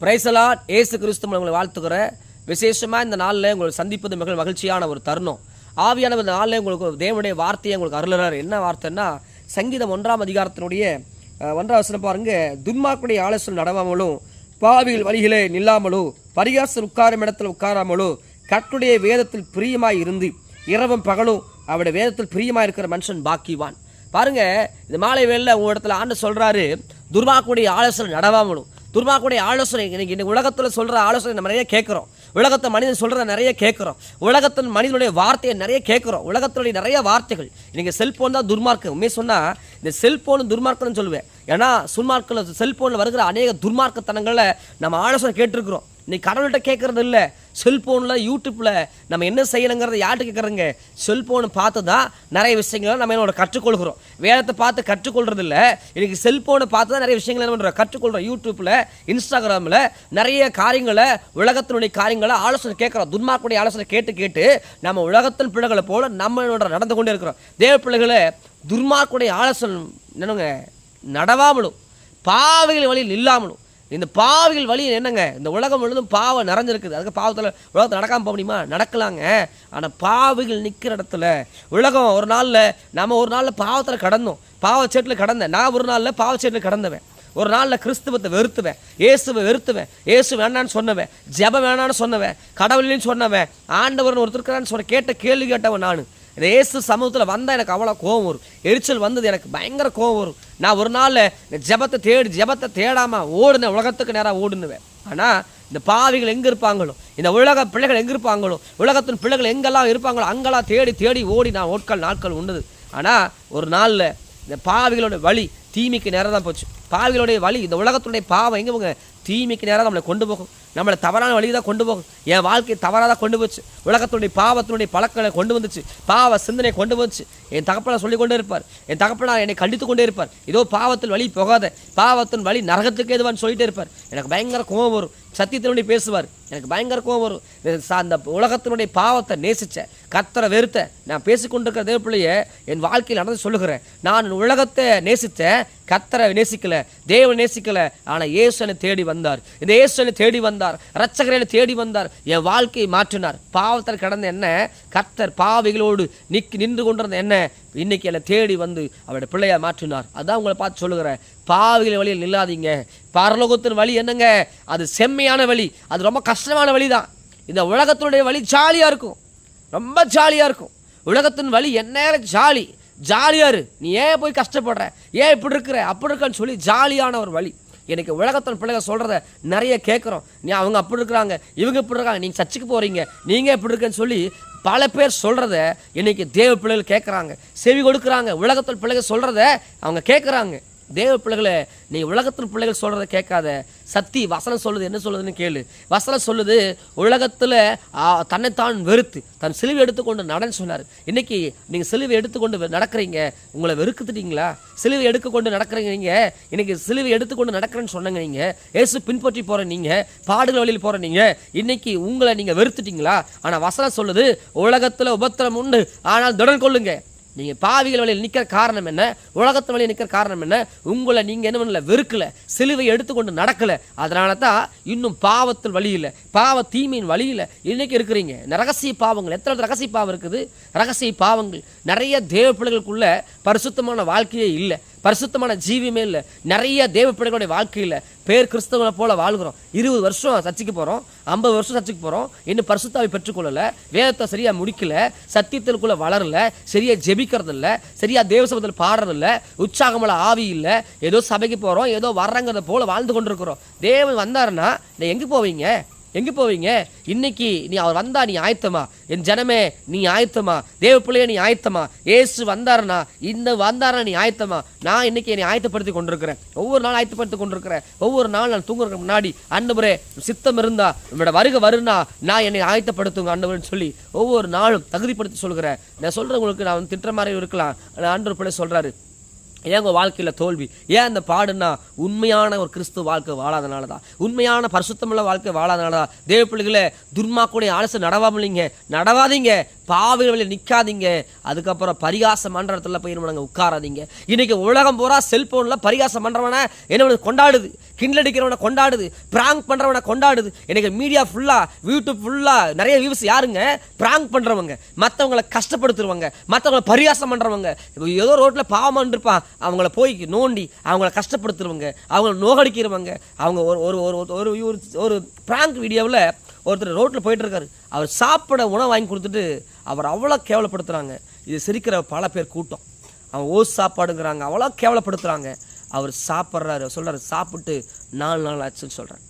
பிரைசலா ஏசு கிறிஸ்து உங்களை வாழ்த்துக்கிற விசேஷமாக இந்த நாளில் உங்களை சந்திப்பது மிக மகிழ்ச்சியான ஒரு தருணம். ஆவியான இந்த நாளில் உங்களுக்கு ஒரு தேவனுடைய வார்த்தையை உங்களுக்கு அருளுறாரு. என்ன வார்த்தைன்னா சங்கீதம் ஒன்றாம் அதிகாரத்தினுடைய ஒன்றாம் வசனம் பாருங்க. துன்மாக்குடைய ஆலோசனை நடவாமலும் பாவிகள் வழிகளே நில்லாமலோ பரிகாசம் உட்காரும் இடத்துல உட்காராமலோ கட்டுடைய வேதத்தில் பிரியமாய் இருந்து இரவும் பகலும் அவருடைய வேதத்தில் பிரியமாக இருக்கிற மனுஷன் பாக்கிவான் பாருங்க இந்த மாலை வேளையில் உங்கள் இடத்துல ஆண்டு சொல்கிறாரு துர்மாக்குடைய ஆலோசனை நடவாமலும். துர்மாக்குடைய ஆலோசனை. இன்னைக்கு இந்த உலகத்தில் சொல்கிற ஆலோசனை நம்ம நிறைய கேட்குறோம் உலகத்தை மனிதன் சொல்கிறத நிறைய கேட்குறோம் உலகத்தின் மனிதனுடைய வார்த்தையை நிறைய கேட்குறோம் உலகத்தினுடைய நிறைய வார்த்தைகள். இன்றைக்கி செல்ஃபோன் தான் துர்மார்க்கம். உண்மையை சொன்னால் இந்த செல்போன் துர்மார்க்கம்னு சொல்லுவேன். ஏன்னா சுன்மார்க்கில் செல்ஃபோனில் வருகிற அநேக துர்மார்க்கத்தனங்களை நம்ம ஆலோசனை கேட்டிருக்கிறோம். நீ கடவுள்கிட்ட கேட்குறது இல்லை. செல்ஃபோனில் யூடியூப்பில் நம்ம என்ன செய்யணுங்கிறத யார்கிட்ட கேட்குறங்க செல்ஃபோனை பார்த்து தான் நிறைய விஷயங்களை நம்ம என்னோட கற்றுக்கொள்கிறோம். வேதத்தை பார்த்து கற்றுக்கொள்கிறது இல்லை எனக்கு செல்ஃபோனை பார்த்து தான் நிறைய விஷயங்களை என்ன பண்ணுறோம் கற்றுக்கொள்கிறோம் யூடியூப்பில் இன்ஸ்டாகிராமில் நிறைய காரியங்களை உலகத்தினுடைய காரியங்களை ஆலோசனை கேட்குறோம். துன்மார்க்குடைய ஆலோசனை கேட்டு கேட்டு நம்ம உலகத்தின் பிள்ளைகளை போல நம்ம நடந்து கொண்டே இருக்கிறோம். தேவ பிள்ளைகளை துர்மார்க்குடைய ஆலோசனை என்னங்க? நடவாமலும் பாவைகள் வழியில் இல்லாமலும் இந்த பாவிகள் வழி என்னங்க? இந்த உலகம் முழுதும் பாவம் நிறைஞ்சிருக்குது. அதுக்கு பாவத்தில் உலகத்தில் நடக்காமல் போக முடியுமா? நடக்கலாங்க. ஆனால் பாவிகள் நிற்கிற இடத்துல உலகம் ஒரு நாளில் நம்ம ஒரு நாளில் பாவத்தில் கடந்தோம். பாவச்சேட்டில் கடந்தேன். நான் ஒரு நாளில் பாவச்சேட்டில் கடந்தவன். ஒரு நாளில் கிறிஸ்துவத்தை வெறுத்துவேன். இயேசுவை வெறுத்துவேன். இயேசு வேணான்னு சொன்னவன். ஜெபம் வேணான்னு சொன்னவன். கடவுள்னு சொன்னவன். ஆண்டவர்னு ஒருத்தர் இருக்கிறான்னு சொன்ன கேட்ட கேள்வி கேட்டவன் நான். இந்த ஏசு சமூகத்தில் வந்தால் எனக்கு அவ்வளோ கோவம் வரும். எரிச்சல் வந்தது எனக்கு பயங்கர கோவம் வரும். நான் ஒரு நாள் இந்த ஜெபத்தை தேடி ஜெபத்தை தேடாமல் ஓடுனேன் உலகத்துக்கு நேராக ஓடுனுவேன். ஆனால் இந்த பாவிகள் எங்கே இருப்பாங்களோ இந்த உலக பிள்ளைகள் எங்கே இருப்பாங்களோ உலகத்தின் பிள்ளைகள் எங்கெல்லாம் இருப்பாங்களோ அங்கெல்லாம் தேடி தேடி ஓடி நான் ஓட்கள் நாட்கள் உண்டுது. ஆனால் ஒரு நாளில் இந்த பாவிகளோட வழி தீமைக்கு நேரம் தான் போச்சு. பாவிகளுடைய வழி இந்த உலகத்துடைய பாவம் எங்கே போங்க தீமைக்கு நேரம் நம்மளை கொண்டு போகும். நம்மளை தவறான வழி தான் கொண்டு போகும். என் வாழ்க்கையை தவறாக தான் கொண்டு போச்சு. உலகத்துடைய பாவத்தினுடைய பழக்கங்களை கொண்டு வந்துச்சு. பாவ சிந்தனை கொண்டு வந்துச்சு. என் தகப்பனை சொல்லி கொண்டே இருப்பார். என் தகப்பனா என்னை கண்டித்து கொண்டே இருப்பார். இதோ பாவத்தில் வழி போகாத. பாவத்தின் வழி நரகத்துக்கு எதுவான்னு சொல்லிட்டே இருப்பார். எனக்கு பயங்கர கோபம் வரும். சத்தியத்தினுடைய பேசுவார். எனக்கு பயங்கர கோபம் வரும். அந்த உலகத்தினுடைய பாவத்தை நேசித்தேன் கத்தரை வெறுத்த நான் பேசிக்கொண்டிருக்கிற தேவ பிள்ளைய என் வாழ்க்கையில் நடந்து சொல்லுகிறேன். நான் உலகத்தை நேசித்தேன் கத்தரை நேசிக்கல தேவன் நேசிக்கல ஆனால் இயேசுனை தேடி வந்தார். இந்த இயேசுனை தேடி வந்தார். ரட்சகரை தேடி வந்தார். என் வாழ்க்கையை மாற்றினார். பாவத்தில் கடந்த என்ன? கத்தர் பாவிகளோடு நிக் நின்று கொண்டிருந்த என்ன? இன்னைக்கு என்னை தேடி வந்து அவருடைய பிள்ளையை மாற்றினார். அதான் உங்களை பார்த்து சொல்லுகிறேன். பாவிகள் வழியில் நில்லாதீங்க. பரலோகத்தின் வழி என்னங்க? அது செம்மையான வழி. அது ரொம்ப கஷ்டமான வழி தான் இந்த உலகத்தினுடைய வழி ஜாலியாக இருக்கும். ரொம்ப ஜாலியாக இருக்கும். உலகத்தின் வழி என்ன? ஜாலி. ஜாலியாக இரு. நீ ஏன் போய் கஷ்டப்படுற? ஏன் இப்படி இருக்கிற? அப்படி இருக்கன்னு சொல்லி ஜாலியான ஒரு வழி. எனக்கு உலகத்தின் பிள்ளைங்க சொல்கிறத நிறைய கேட்குறோம் நீ அவங்க அப்படி இருக்கிறாங்க இவங்க இப்படி இருக்காங்க நீங்கள் சர்ச்சுக்கு போகிறீங்க நீங்கள் எப்படி இருக்கன்னு சொல்லி பல பேர் சொல்கிறத இன்றைக்கி தேவ பிள்ளைகள் கேட்குறாங்க செவி கொடுக்குறாங்க. உலகத்தில் பிள்ளைகள் சொல்கிறத அவங்க கேட்குறாங்க தேவ பிள்ளைகளை நீ உலகத்தில் பிள்ளைகள் சொல்கிறத கேட்காத. சத்தி வசனம் சொல்லுது என்ன சொல்லுதுன்னு கேளு. வசனம் சொல்லுது உலகத்தில் தன்னைத்தான் வெறுத்து தன் சிலுவை எடுத்துக்கொண்டு நடன்னு சொன்னார். இன்னைக்கு நீங்கள் சிலுவை எடுத்துக்கொண்டு நடக்கிறீங்க உங்களை வெறுக்குத்துட்டீங்களா சிலுவை எடுத்துக்கொண்டு நடக்கிறீங்க நீங்கள் இன்னைக்கு சிலுவை எடுத்துக்கொண்டு நடக்கிறேன்னு சொன்னங்க நீங்கள் ஏசு பின்பற்றி போகிற நீங்கள் பாடுகள் வழியில் போகிற நீங்கள் இன்னைக்கு உங்களை நீங்கள் வெறுத்துட்டீங்களா? ஆனால் வசனம் சொல்லுது உலகத்தில் உபத்திரம் உண்டு ஆனால் திடன் கொள்ளுங்க. நீங்கள் பாவிகள் வழியில் நிற்கிற காரணம் என்ன? உலகத்து வழியில் நிற்கிற காரணம் என்ன? உங்களை நீங்கள் என்ன பண்ணல? வெறுக்கல. சிலுவை எடுத்துக்கொண்டு நடக்கல. அதனால தான் இன்னும் பாவத்தில் வழி இல்லை. பாவ தீமையின் வழியில் இன்றைக்கி இருக்கிறீங்க. ரகசிய பாவங்கள். எத்தனை ரகசிய பாவம் இருக்குது? ரகசிய பாவங்கள். நிறைய தேவ பிள்ளைகளுக்குள்ள பரிசுத்தமான வாழ்க்கையே இல்லை. பரிசுத்தமான ஜீவியமே இல்லை. நிறைய தேவ பிள்ளைகளுடைய வாழ்க்கையில் பேர் கிறிஸ்தவங்களை போல வாழ்கிறோம். இருபது வருஷம் சர்ச்சைக்கு போகிறோம் ஐம்பது வருஷம் சர்ச்சுக்கு போகிறோம் இன்னும் பரிசுத்தாவை பெற்றுக்கொள்ளலை. வேதத்தை சரியாக முடிக்கல. சத்தியத்திற்குள்ளே வளரல. சரியாக ஜெபிக்கிறது இல்லை சரியாக தேவசபத்தில் பாடுறதில்ல. உற்சாகமல ஆவி இல்லை. ஏதோ சபைக்கு போகிறோம் ஏதோ வர்றங்கிறத போல வாழ்ந்து கொண்டிருக்கிறோம். தேவன் வந்தாருன்னா நீங்கள் எங்கே போவீங்க? எங்கே போவீங்க? இன்னைக்கு நீ அவர் வந்தா நீ ஆயத்தமா? என் ஜனமே நீ ஆயத்தமா? தேவ பிள்ளைய நீ ஆயத்தமா? ஏசு வந்தாருனா இந்த வந்தாரா நீ ஆயத்தமா? நான் இன்னைக்கு என்னை ஆயத்தப்படுத்தி கொண்டிருக்கிறேன். ஒவ்வொரு நாள் ஆயத்தப்படுத்தி கொண்டிருக்கிறேன். ஒவ்வொரு நாள் நான் தூங்குறதுக்கு முன்னாடி அன்னபுரே சித்தம் இருந்தா நம்மளோட வருகை வருன்னா நான் என்னை ஆயத்தப்படுத்துங்க அன்னபுரன்னு சொல்லி ஒவ்வொரு நாளும் தகுதிப்படுத்தி சொல்கிறேன். நான் சொல்கிறவங்களுக்கு நான் வந்து திட்டுற மாதிரி இருக்கலாம். ஆனால் பிள்ளை சொல்கிறாரு ஏன் உங்கள் வாழ்க்கையில் தோல்வி? ஏன் அந்த பாடுனா உண்மையான ஒரு கிறிஸ்துவ வாழ்க்கை வாழாதனால தான் உண்மையான பரிசுத்தமுள்ள வாழ்க்கை வாழாதனால தான் தேவ பிள்ளைகளை துர்மாக்குடைய ஆலோசனை நடவாமலிங்க. நடவாதீங்க. பாவிகள் வழியில் நிற்காதீங்க அதுக்கப்புறம் பரிகாசம் மன்றத்தில் போய் நம்ம உட்காராதீங்க. இன்றைக்கி உலகம் பூரா செல்ஃபோனில் பரிகாசம் மன்றவனை என்ன கொண்டாடுது. கிண்டல் அடிக்கிறவனை கொண்டாடுது. ப்ராங்க் பண்ணுறவனை கொண்டாடுது. இன்றைக்கி மீடியா ஃபுல்லாக யூடியூப் ஃபுல்லாக நிறைய வியூஸ் யாருங்க? ப்ராங்க் பண்ணுறவங்க மற்றவங்களை கஷ்டப்படுத்துருவாங்க மற்றவங்களை பரிகாசம் பண்ணுறவங்க ஏதோ ரோட்டில் பாவமாக இருப்பான் அவங்கள போய் நோண்டி அவங்கள கஷ்டப்படுத்துருவாங்க அவங்கள நோகடிக்கிறவங்க. அவங்க ஒரு ஒரு ஒரு ஒரு ஒரு ஒரு வீடியோவில் ஒருத்தர் ரோட்டில் போயிட்டு இருக்காரு. அவர் சாப்பிட உணவு வாங்கி கொடுத்துட்டு அவர் அவ்வளோ கேவலப்படுத்துகிறாங்க இது சிரிக்கிற பல பேர் கூட்டம். அவன் ஓஸ் சாப்பாடுங்கிறாங்க. அவ்வளோ கேவலப்படுத்துகிறாங்க அவர் சாப்பிட்றாரு. சொல்கிறார் சாப்பிட்டு நாலு நாள் ஆச்சுன்னு சொல்கிறார்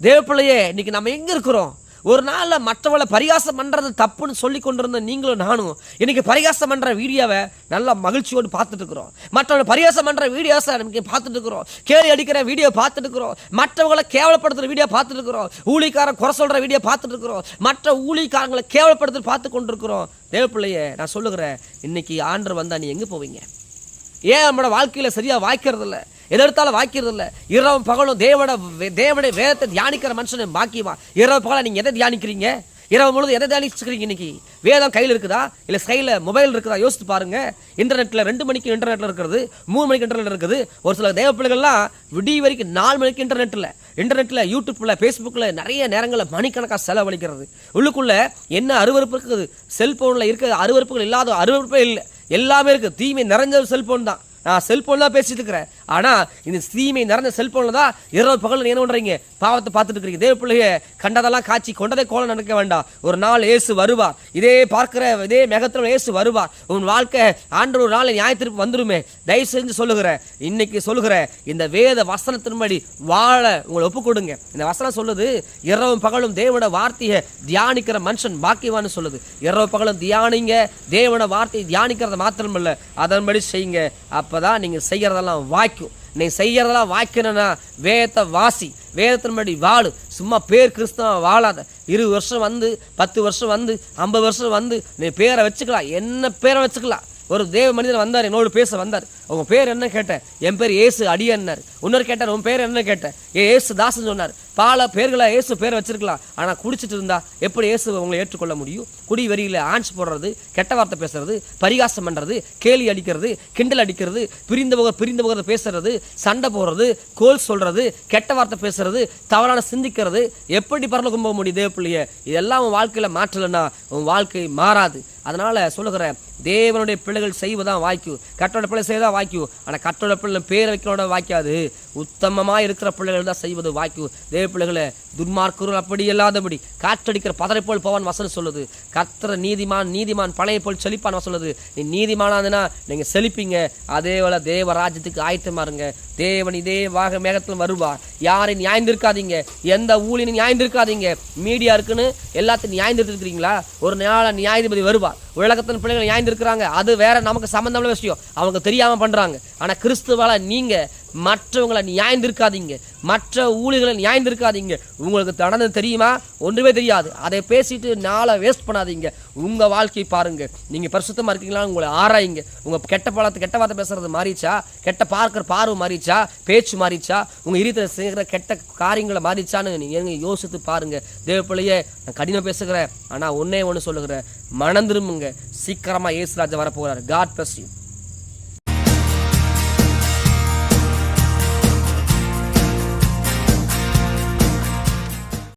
தேவப்பிள்ளையே இன்றைக்கி நம்ம எங்கே இருக்கிறோம்? ஒரு நாளில் மற்றவளை பரிகாசம் பண்ணுறது தப்புன்னு சொல்லி கொண்டிருந்த நீங்களும் நானும் இன்றைக்கி பரிகாசம் பண்ணுற வீடியோவை நல்லா மகிழ்ச்சியோடு பார்த்துட்டு இருக்கிறோம். மற்றவங்களை பரிகாசம் பண்ணுற வீடியோஸை நமக்கு பார்த்துட்டு இருக்கிறோம். கேலி அடிக்கிற வீடியோ பார்த்துட்டு இருக்கிறோம். மற்றவங்களை கேவலப்படுத்துகிற வீடியோ பார்த்துட்டு இருக்கிறோம். ஊழிக்காரன் குறை சொல்கிற வீடியோ பார்த்துட்டு இருக்கிறோம். மற்ற ஊழிக்காரங்களை கேவலப்படுத்தி பார்த்து கொண்டிருக்கிறோம். தேவப்பிள்ளையே நான் சொல்லுகிறேன் இன்னைக்கு ஆண்டர் வந்தால் நீ எங்கே போவீங்க? ஏன் நம்மளோட வாழ்க்கையில் சரியாக வாய்க்கிறது இல்லை? எதிர்த்தாலும் வாய்க்கிறது இல்லை இரவும் பகலும் தேவட தேவனுடைய வேதத்தை தியானிக்கிற மனுஷனை பாக்கியமா? இரவு பகல நீங்கள் எதை தியானிக்கிறீங்க? இரவு முழுது எதை தியானிச்சுக்கிறீங்க இன்னைக்கு? வேதம் கையில் இருக்குதா? இல்லை கையில் மொபைல் இருக்குதா? யோசித்து பாருங்க. இன்டர்நெட்டில் ரெண்டு மணிக்கு இன்டர்நெட்டில் இருக்கிறது மூணு மணிக்கு இன்டர்நெட் இருக்குது. ஒரு சில தேவ பிள்ளைகள்லாம் விடிய வரைக்கும் நாலு மணிக்கு இன்டர்நெட்டில் இன்டர்நெட்டில் யூடியூப்பில் ஃபேஸ்புக்கில் நிறைய நேரங்களில் மணிக்கணக்காக செலவழிக்கிறது. உள்ளுக்குள்ளே என்ன அருவருப்பு இருக்குது? செல்ஃபோனில் இருக்க அருவருப்புகள் இல்லாத அருவருப்பே இல்லை. எல்லாமே இருக்குது தீமை நிறைஞ்ச செல்ஃபோன் தான். நான் செல்ஃபோன் தான் பேசிட்டு இருக்கிறேன். ஆனால் இந்த தீமை நிறைந்த செல்போனில் தான் இரவு பகல் என்ன பண்ணுறீங்க பாவத்தை பார்த்துட்டு இருக்கிறீங்க. தேவ பிள்ளைய கண்டதெல்லாம் காட்சி கொண்டதை கோலம் நடக்க வேண்டாம். ஒரு நாள் ஏசு வருவா. இதே பார்க்குற இதே மேகத்தில் ஏசு வருவா. உன் வாழ்க்கை ஆண்டு ஒரு நாள் நியாயத்திற்கு வந்துருமே. தயவு செஞ்சு சொல்லுகிறேன். இன்னைக்கு சொல்லுகிறேன் இந்த வேத வசனத்தின்படி வாழ உங்களை ஒப்பு கொடுங்க. இந்த வசனம் சொல்லுது இரவும் பகலும் தேவனோட வார்த்தையை தியானிக்கிற மனுஷன் பாக்கியவான்னு சொல்லுது. இரவு பகலும் தியானிங்க தேவனோட வார்த்தையை தியானிக்கிறத மாத்திரமல்ல. அதன்படி செய்யுங்க. அப்பதான் நீங்கள் செய்கிறதெல்லாம் வாய்க்கும். நீ செய்கிறதெல்லாம் வாய்க்கணும்னா வேதத்தை வாசி வேதத்தின்படி வாழு. சும்மா பேர் கிறிஸ்தவ வாழாத. இருபது வருஷம் வந்து பத்து வருஷம் வந்து ஐம்பது வருஷம் வந்து நீ பேரை வச்சுக்கலாம். என்ன பேரை வச்சுக்கலாம்? ஒரு தேவ மனிதர் வந்தார் என்னோடு பேச வந்தார். உங்கள் பேர் என்ன கேட்டேன்? என் பேர் ஏசு அடியன்னார். இன்னொரு கேட்டார் உன் பேர் என்ன கேட்டேன்? ஏ ஏசு தாசன் சொன்னார். பல பேர்களாக ஏசு பேர் வச்சிருக்கலாம். ஆனால் குடிச்சிட்டு இருந்தா எப்படி ஏசு உங்களை ஏற்றுக்கொள்ள முடியும்? குடி வரியில் ஆன்ஸ் போடுறது கெட்ட வார்த்தை பேசுறது பரிகாசம் பண்ணுறது கேலி அடிக்கிறது கிண்டல் அடிக்கிறது பிரிந்த போக பிரிந்த பேசுறது சண்டை போடுறது கோல் சொல்கிறது கெட்ட வார்த்தை பேசுறது தவறான சிந்திக்கிறது எப்படி பரல கும்ப முடியும் தேவ பிள்ளைய? இதெல்லாம் உன் வாழ்க்கையில் மாற்றலைன்னா உன் வாழ்க்கை மாறாது. அதனால் சொல்லுகிறேன் தேவனுடைய பிள்ளைகள் செய்வதான் வாய்க்கு. கட்டோட பிள்ளை செய்வதான் வாய்க்கு. ஆனால் கட்டோட பிள்ளை பேர் வைக்கிறோட வாய்க்காது. உத்தமமாக இருக்கிற பிள்ளைகள் தான் செய்வது வாய்க்கு. தேவ பிள்ளைகளை துன்மார்க்கரும் அப்படி இல்லாதபடி காற்றடிக்கிற பதரை போல் போவான் வசனம் சொல்லுது. கத்திர நீதிமான் நீதிமான் பழைய போல் செழிப்பான் சொல்லுது. நீ நீதிமானாதுன்னா நீங்கள் செழிப்பீங்க. அதே போல தேவ ராஜ்யத்துக்கு ஆயத்தமா இருங்க. தேவன் இதே வாக மேகத்தில் வருவார். யாரை நியாயந்திருக்காதீங்க. எந்த ஊழியும் நியாயந்திருக்காதீங்க. மீடியா இருக்குன்னு எல்லாத்தையும் நியாயந்திருக்கிறீங்களா? ஒரு நாளாக நியாயாதிபதி வருவார் உலகத்தின் பிள்ளைகள் இருக்கிறாங்க அது வேற நமக்கு சம்பந்தமான விஷயம். அவங்க தெரியாம பண்றாங்க. ஆனா கிறிஸ்துவால் நீங்க மற்றவங்களை நியாய்ந்திருக்காதீங்க. மற்ற ஊழியர்களை நியாயந்திருக்காதீங்க. உங்களுக்கு நடந்தது தெரியுமா? ஒன்றுமே தெரியாது. அதை பேசிட்டு நாளை வேஸ்ட் பண்ணாதீங்க. உங்கள் வாழ்க்கையை பாருங்கள் நீங்கள் பரிசுத்தமாக இருக்கீங்களா? உங்களை ஆராயுங்க. உங்கள் கெட்ட பழத்தை கெட்ட வார்த்தை பேசுறது மாறிச்சா கெட்ட பார்க்குற பார்வை மாறிச்சா பேச்சு மாறிச்சா உங்கள் இருத்தில் செய்கிற கெட்ட காரியங்களை மாறிச்சான்னு நீங்கள் யோசித்து பாருங்கள் தேவப்பிள்ளையே நான் கடினம் பேசுகிறேன். ஆனால் ஒன்றே ஒன்று சொல்லுகிறேன். மனம் திரும்புங்க. சீக்கிரமாக ஏசுராஜா வரப்போகிறார் காட் பிளஸ் யூ